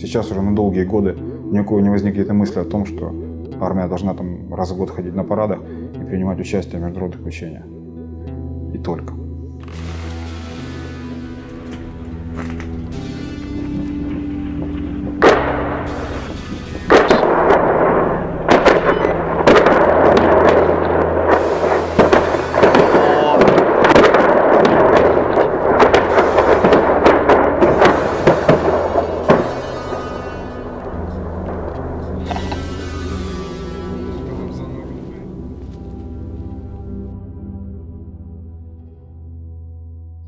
Сейчас уже на долгие годы ни у кого не возникнет и мысли о том, что армия должна там раз в год ходить на парадах и принимать участие в международных учениях. И только.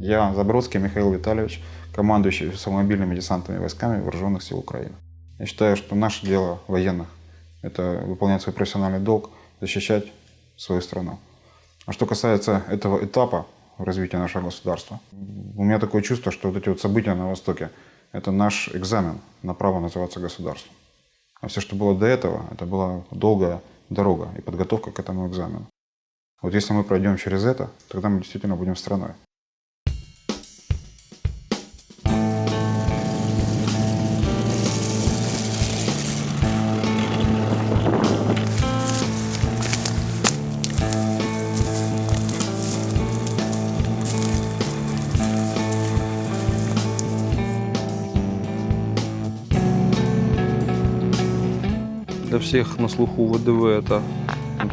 Я Забродский Михаил Витальевич, командующий самомобильными десантными войсками Вооруженных сил Украины. Я считаю, что наше дело военных – это выполнять свой профессиональный долг, защищать свою страну. А что касается этого этапа развития нашего государства, у меня такое чувство, что вот эти вот события на Востоке – это наш экзамен на право называться государством. А все, что было до этого, это была долгая дорога и подготовка к этому экзамену. Вот если мы пройдем через это, тогда мы действительно будем страной. Всех на слуху ВДВ это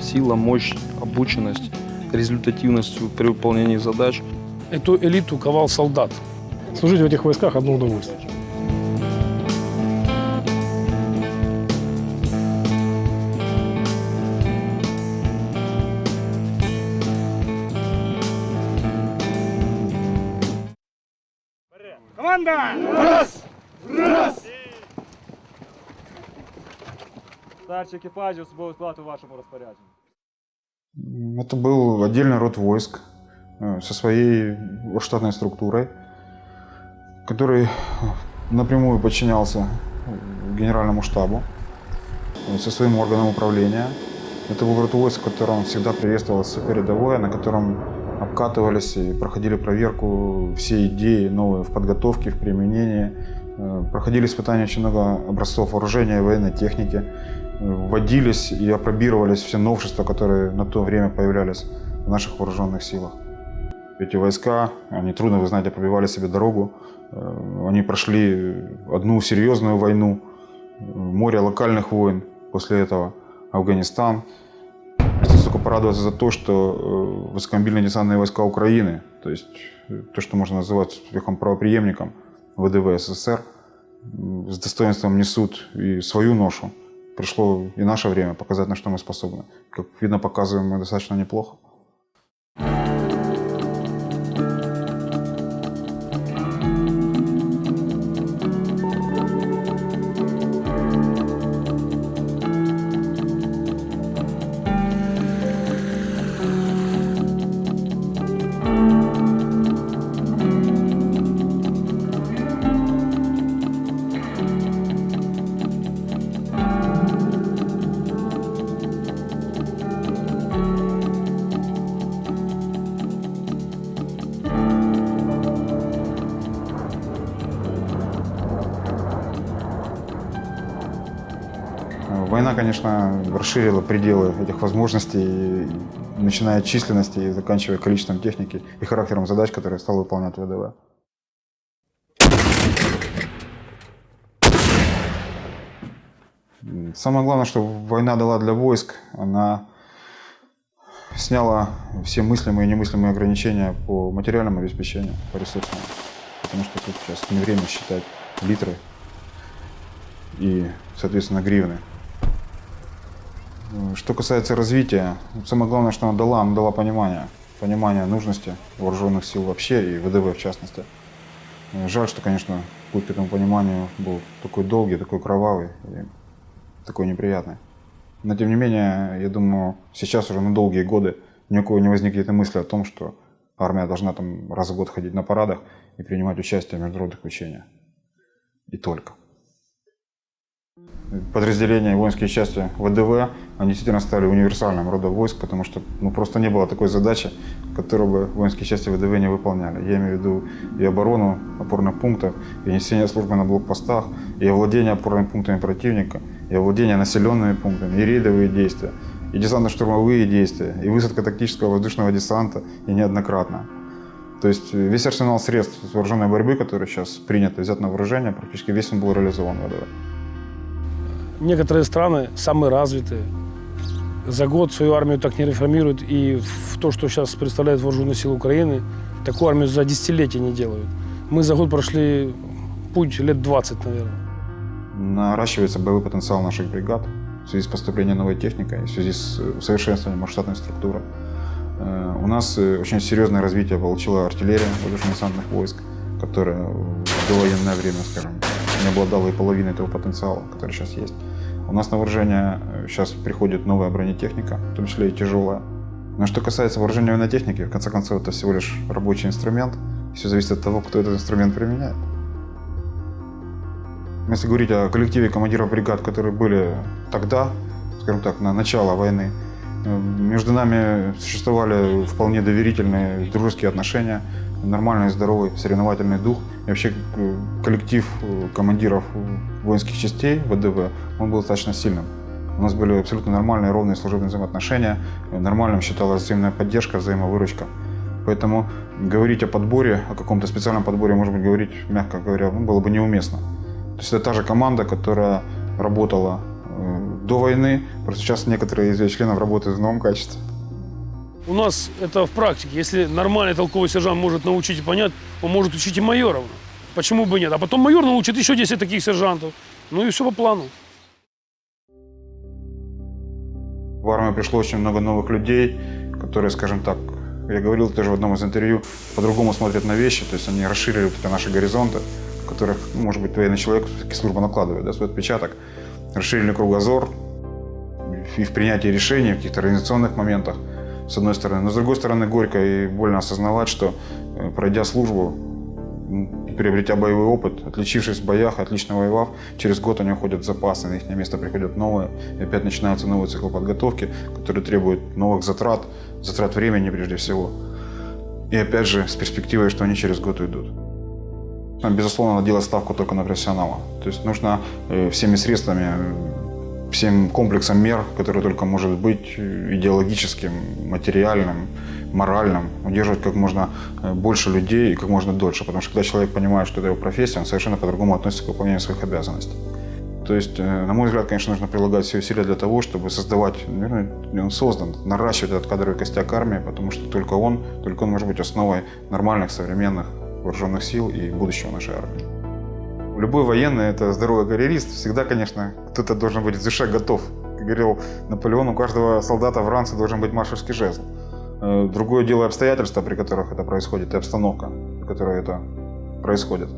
сила, мощь, обученность, результативность при выполнении задач. Эту элиту ковал солдат. Служить в этих войсках одно удовольствие. Старший екіпажі особовий склад у вашому розпорядженні. Это был отдельный род войск э, со своей штатной структурой, который напрямую подчинялся генеральному штабу э, со своим органом управления. Это был род войск, в котором всегда приветствовался передовое, на котором обкатывались и проходили проверку все идеи новые в подготовке, в применении. Э, Проходили испытания очень много образцов вооружения и военной техники. Вводились и опробировались все новшества, которые на то время появлялись в наших вооруженных силах. Эти войска, они трудно, вы знаете, пробивали себе дорогу. Э, Они прошли одну серьезную войну, э, море локальных войн после этого, Афганистан. Здесь только порадоваться за то, что э, высокомобильные десантные войска Украины, то есть то, что можно называть успехом правоприемником ВДВ СССР, с достоинством несут и свою ношу. Пришло и наше время показать, на что мы способны. Как видно, показываем мы достаточно неплохо. Война, конечно, расширила пределы этих возможностей, начиная от численности и заканчивая количеством техники и характером задач, которые стал выполнять ВДВ. Самое главное, что война дала для войск, она сняла все мыслимые и немыслимые ограничения по материальному обеспечению, по ресурсному. Потому что тут сейчас не время считать литры и, соответственно, гривны. Э, Что касается развития, самое главное, что она дала, она дала понимание. Понимание нужности вооруженных сил вообще и ВДВ в частности. Э, Жаль, что, конечно, путь к этому пониманию был такой долгий, такой кровавый и такой неприятный. Но тем не менее, я думаю, сейчас уже на долгие годы ни у кого не возникнет и мысли о том, что армия должна там раз в год ходить на парадах и принимать участие в международных учениях. И только. Подразделения, воинские части ВДВ, они действительно стали универсальным родом войск, потому что ну, просто не было такой задачи, которую бы воинские части ВДВ не выполняли. Я имею в виду и оборону опорных пунктов, и несение службы на блокпостах, и овладение опорными пунктами противника, и овладение населенными пунктами, и рейдовые действия, и десантно-штурмовые действия, и высадка тактического воздушного десанта, и неоднократно. То есть весь арсенал средств вооруженной борьбы, который сейчас принят и взят на вооружение, практически весь он был реализован в ВДВ. Некоторые страны, самые развитые, за год свою армию так не реформируют. И в то, что сейчас представляет вооруженные силы Украины, такую армию за десятилетия не делают. Мы за год прошли путь лет 20, наверное. Наращивается боевой потенциал наших бригад в связи с поступлением новой техники, в связи с э, усовершенствованием штатной структуры. Э, У нас э, очень серьезное развитие получила артиллерия воздушно-десантных войск, которая в довоенное время, скажем, не обладала и половиной того потенциала, который сейчас есть. У нас на вооружение э, сейчас приходит новая бронетехника, в том числе и тяжелая. Но что касается вооружения военной техники, в конце концов, это всего лишь рабочий инструмент. Все зависит от того, кто этот инструмент применяет. Если говорить о коллективе командиров бригад, которые были тогда, скажем так, на начало войны, э, между нами существовали вполне доверительные, дружеские отношения, нормальный, здоровый соревновательный дух. И вообще э, коллектив э, командиров воинских частей ВДВ, он был достаточно сильным. У нас были абсолютно нормальные, ровные служебные взаимоотношения. Э, Нормальным считалась взаимная поддержка, взаимовыручка. Поэтому говорить о подборе, о каком-то специальном подборе, может быть, говорить, мягко говоря, ну, было бы неуместно. То есть это та же команда, которая работала э, до войны, просто сейчас некоторые из ее членов работают в новом качестве. У нас это в практике. Если нормальный толковый сержант может научить и понять, он может учить и майоров. Почему бы нет? А потом майор научит еще 10 таких сержантов. Ну и все по плану. В армию пришло очень много новых людей, которые, скажем так, я говорил тоже в одном из интервью, по-другому смотрят на вещи, то есть они расширили вот наши горизонты, в которых, может быть, военный человек, все-таки служба накладывает да, свой отпечаток, расширили кругозор и в принятии решений, в каких-то организационных моментах, с одной стороны. Но с другой стороны, горько и больно осознавать, что э, пройдя службу, приобретя боевой опыт, отличившись в боях, отлично воевав, через год они уходят в запасы, на их место приходят новые, и опять начинается новый цикл подготовки, который требует новых затрат, затрат времени прежде всего. И опять же, с перспективой, что они через год уйдут. Нам, Безусловно, надо делать ставку только на профессионала. То есть нужно э, всеми средствами, всем комплексом мер, который только может быть э, идеологическим, материальным, моральным, удерживать как можно э, больше людей и как можно дольше. Потому что когда человек понимает, что это его профессия, он совершенно по-другому относится к выполнению своих обязанностей. То есть, э, на мой взгляд, конечно, нужно прилагать все усилия для того, чтобы создавать, наверное, он создан, наращивать этот кадровый костяк армии, потому что только он, только он может быть основой нормальных, современных вооруженных сил и будущего нашей армии. Любой военный – это здоровый карьерист. Всегда, конечно, кто-то должен быть в душе готов. Как говорил Наполеон, у каждого солдата в ранце должен быть маршальский жезл. Э, Другое дело обстоятельства, при которых это происходит, и обстановка, при которой это происходит.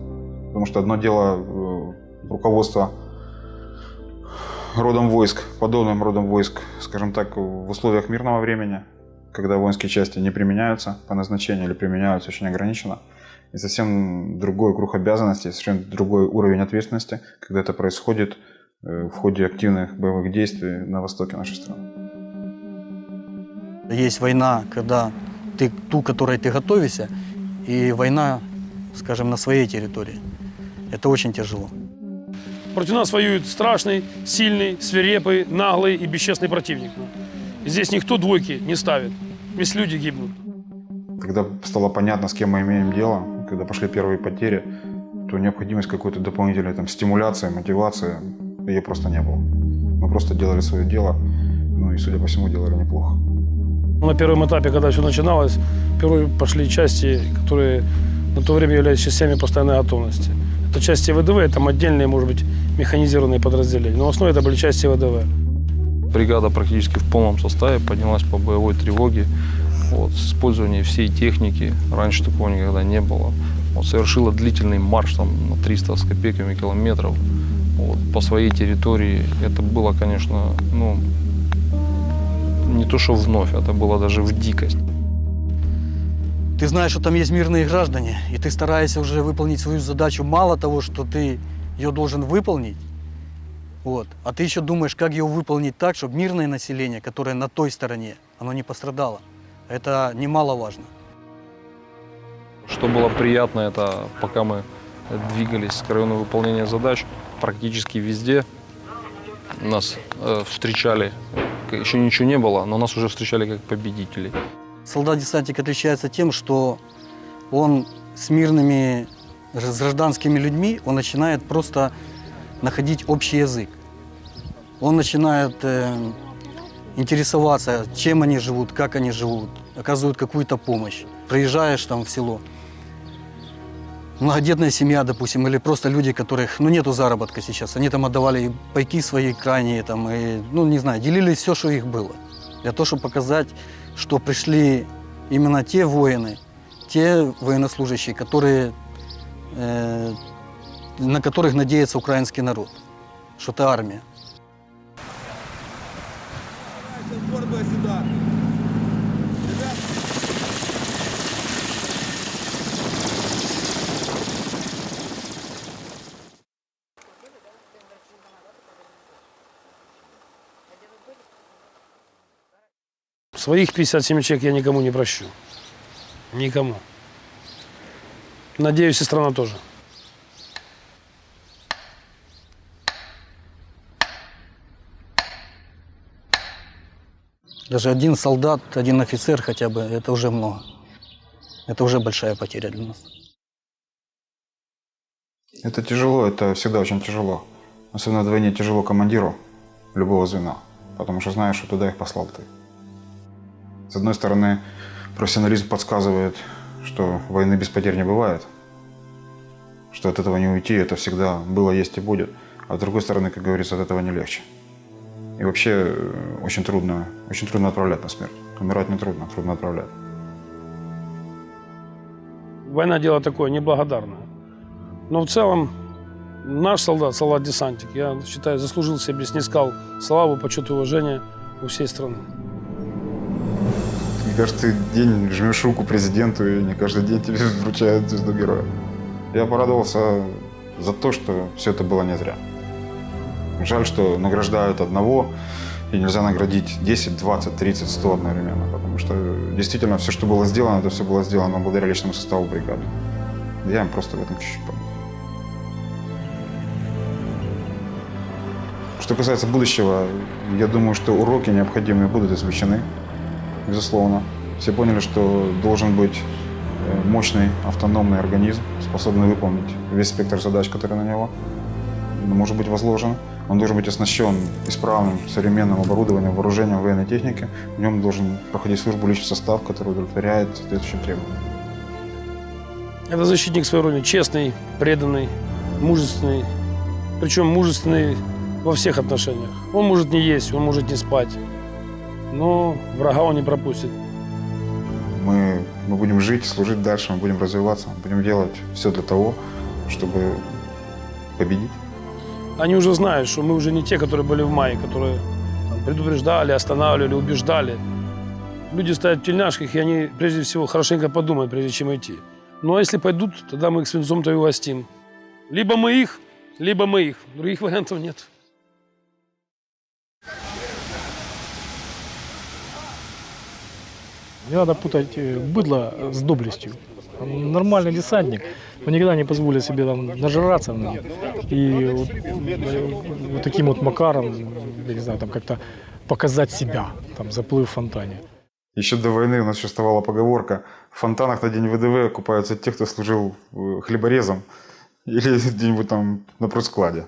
Потому что одно дело э, руководство родом войск, подобным родом войск, скажем так, в условиях мирного времени, когда воинские части не применяются по назначению или применяются очень ограниченно, и совсем другой круг обязанностей, совсем другой уровень ответственности, когда это происходит э, в ходе активных боевых действий на востоке нашей страны. Есть война, когда ты ту, к которой ты готовишься, и война, скажем, на своей территории. Это очень тяжело. Против нас воюет страшный, сильный, свирепый, наглый и бесчестный противник. Здесь никто двойки не ставит. Здесь люди гибнут. Когда стало понятно, с кем мы имеем дело, когда пошли первые потери, то необходимость какой-то дополнительной там, стимуляции, мотивации, ее просто не было. Мы просто делали свое дело, ну и, судя по всему, делали неплохо. На первом этапе, когда все начиналось, первые пошли части, которые на то время являлись частями постоянной готовности. Это части ВДВ, там отдельные, может быть, механизированные подразделения. Но в основе это были части ВДВ. Бригада практически в полном составе поднялась по боевой тревоге. Вот, с использованием всей техники. Раньше такого никогда не было. Вот, совершила длительный марш там, на 300 с копейками километров. вот, по своей территории. Это было, конечно, ну, не то что вновь, это было даже в дикость. Ты знаешь, что там есть мирные граждане, и ты стараешься уже выполнить свою задачу. Мало того, что ты ее должен выполнить, вот, а ты еще думаешь, как ее выполнить так, чтобы мирное население, которое на той стороне, оно не пострадало. Это немаловажно. Что было приятно, это пока мы двигались к району выполнения задач, практически везде нас э, встречали, еще ничего не было, но нас уже встречали как победителей. Солдат-десантник отличается тем, что он с мирными, с гражданскими людьми, он начинает просто находить общий язык. Он начинает э, интересоваться, чем они живут, как они живут, оказывают какую-то помощь. Приезжаешь там в село, многодетная семья, допустим, или просто люди, которых, ну, нету заработка сейчас, они там отдавали пайки свои крайние, там, и, ну, не знаю, делили все, что их было. Для того, чтобы показать, что пришли именно те воины, те военнослужащие, которые, э, на которых надеется украинский народ, что это армия. Своих 57 человек я никому не прощу. Никому. Надеюсь, и страна тоже. Даже один солдат, один офицер хотя бы, это уже много. Это уже большая потеря для нас. Это тяжело, это всегда очень тяжело. Особенно вдвойне тяжело командиру любого звена, потому что знаешь, что туда их послал ты. С одной стороны, профессионализм подсказывает, что войны без потерь не бывает, что от этого не уйти, это всегда было, есть и будет. А с другой стороны, как говорится, от этого не легче. И вообще э, очень трудно, очень трудно отправлять на смерть. Умирать не трудно, трудно отправлять. Война дело такое неблагодарное. Но в целом наш солдат, солдат-десантик, я считаю, заслужил себе, снискал славу, почет и уважение у всей страны. Не каждый день жмешь руку президенту, и не каждый день тебе вручают звезду героя. Я порадовался за то, что все это было не зря. Жаль, что награждают одного, и нельзя наградить 10, 20, 30, 100 одновременно, потому что действительно все, что было сделано, это все было сделано благодаря личному составу бригады. Я им просто в этом чуть-чуть помог. Что касается будущего, я думаю, что уроки необходимые будут извлечены, безусловно. Все поняли, что должен быть э, мощный автономный организм, способный выполнить весь спектр задач, которые на него может быть возложен. Он должен быть оснащен исправным современным оборудованием, вооружением военной техники. В нем должен проходить службу личный состав, который удовлетворяет соответствующим требованиям. Это защитник своей родины, честный, преданный, мужественный. Причем мужественный во всех отношениях. Он может не есть, он может не спать. Но врага он не пропустит. Мы, мы будем жить, служить дальше, мы будем развиваться, будем делать все для того, чтобы победить. Они уже знают, что мы уже не те, которые были в мае, которые там, предупреждали, останавливали, убеждали. Люди стоят в тельняшках, и они прежде всего хорошенько подумают, прежде чем идти. Ну а если пойдут, тогда мы их свинцом-то и угостим. Либо мы их, либо мы их. Других вариантов нет. Не надо путать э, быдло с доблестью. Нормальный десантник, он никогда не позволит себе там нажраться ну, и вот, э, вот таким вот макаром, я не знаю, там как-то показать себя, там заплыв в фонтане. Еще до войны у нас существовала поговорка «В фонтанах на день ВДВ купаются те, кто служил э, хлеборезом или где-нибудь там на прудскладе».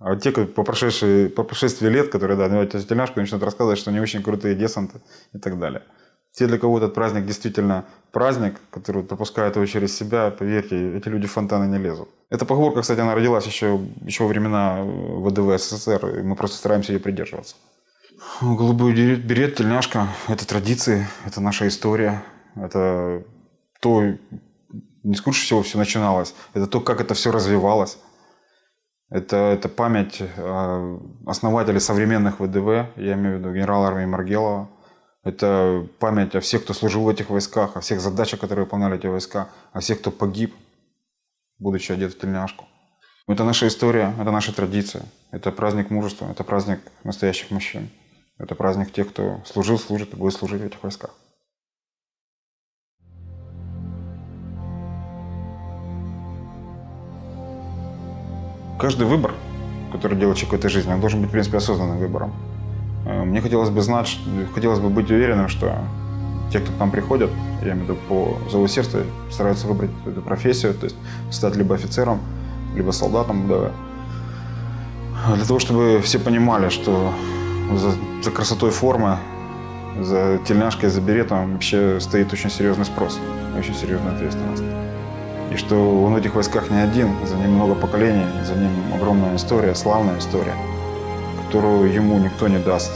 А те, кто по, прошедшей, по прошествии лет, которые, да, надевают тельняшку, начнут рассказывать, что они очень крутые десанты и так далее. Те, для кого этот праздник действительно праздник, который пропускает его через себя, поверьте, эти люди в фонтаны не лезут. Эта поговорка, кстати, она родилась еще, еще во времена э, ВДВ СССР, и мы просто стараемся ее придерживаться. Голубой берет, тельняшка – это традиции, это наша история, это то, не с круче всего все начиналось, это то, как это все развивалось. Это, это память э, основателей современных ВДВ, я имею в виду генерала армии Маргелова. Это память о всех, кто служил в этих войсках, о всех задачах, которые выполняли эти войска, о всех, кто погиб, будучи одет в тельняшку. Это наша история, это наша традиция. Это праздник мужества, это праздник настоящих мужчин. Это праздник тех, кто служил, служит и будет служить в этих войсках. Каждый выбор, который делает человек в этой жизни, он должен быть, в принципе, осознанным выбором. Э, Мне хотелось бы знать, хотелось бы быть уверенным, что те, кто к нам приходят, я имею в виду по зову сердца, стараются выбрать эту профессию, то есть стать либо офицером, либо солдатом ВДВ. Для того, чтобы все понимали, что за, за красотой формы, за тельняшкой, за беретом вообще стоит очень серьезный спрос, очень серьезная ответственность. И что он в этих войсках не один, за ним много поколений, за ним огромная история, славная история, которую ему никто не даст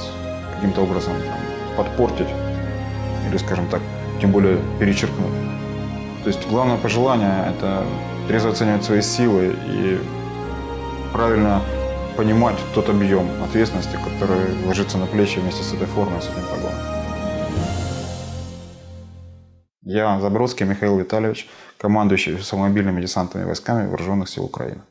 каким-то образом подпортить или, скажем так, тем более перечеркнуть. То есть главное пожелание – это трезво оценивать свои силы и правильно понимать тот объем ответственности, который ложится на плечи вместе с этой формой, с этим погоном. Я Забродский Михаил Витальевич, командующий самомобильными десантными войсками Вооруженных сил Украины.